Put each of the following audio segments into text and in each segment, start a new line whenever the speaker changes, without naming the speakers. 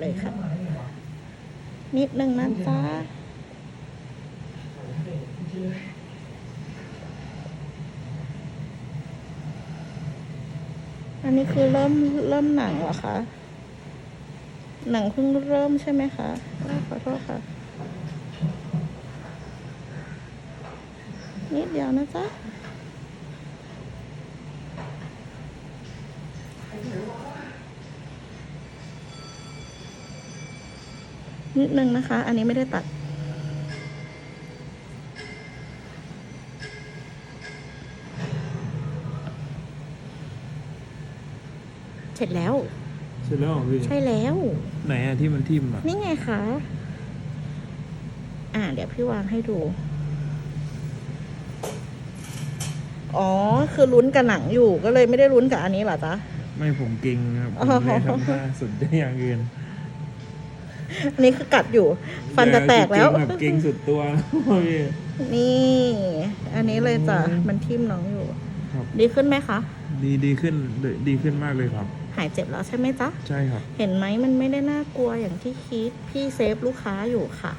เลยค่ะ นิดนึงนะจ๊ะอันนี้คือเริ่มเริ่มหนังเหรอคะ หนังเพิ่งเริ่มใช่ไหมคะ ขอโทษค่ะ นิดเดียวนะจ๊ะ นิดนึงนะคะ อันนี้ไม่ได้ตัด เสร็จแล้ว
เสร็จแล้วเหรอพี่
ใช่แล้ว
ไหนอะที่มันทิ่มอะ
นี่ไงคะ อ่า เดี๋ยวพี่วางให้ดู อ๋อ คือลุ้นกับหนังอยู่ ก็เลยไม่ได้ลุ้นกับอันนี้เหรอจ๊ะ
ไม่ผมเก่งครับผ
อ๋
ม
อ
เลยทำหน้าสุดได้อย่างอื่น
อันนี้คือกัดอยู่ ฟันจะแตกแล้ว
เก่งแบบเก่งสุดตัวพี่
นี่ อันนี้เลยจ้ะ
อืม
มันทิ่มน้องอยู่
ครับ
ดีขึ้นไหมคะ
ดีดีขึ้นเลยดีขึ้นมากเลยครับ
หายเจ็บแล้วใช่ไหมจ๊ะ
ใช่ครับ
เห็นไหมมันไม่ได้น่ากลัวอย่างที่คิด พี่เซฟลูกค้าอยู่ค่ะ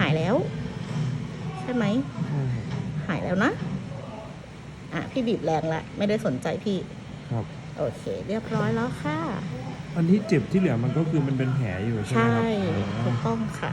หายแล้ว ใช่ไหม
ใช่ครับ
หายแล้วนะ อะ พี่บีบแรงละ ไม่ได้สนใจพี่
ครับ
โอเค เรียบร้อยแล้วค่ะ
อันที่เจ็บที่เหลือมันก็คือมันเป็นแผลอยู่ใช่ไหม
ใช่
ครับอ๋
ถู
อ
กต้องค่ะ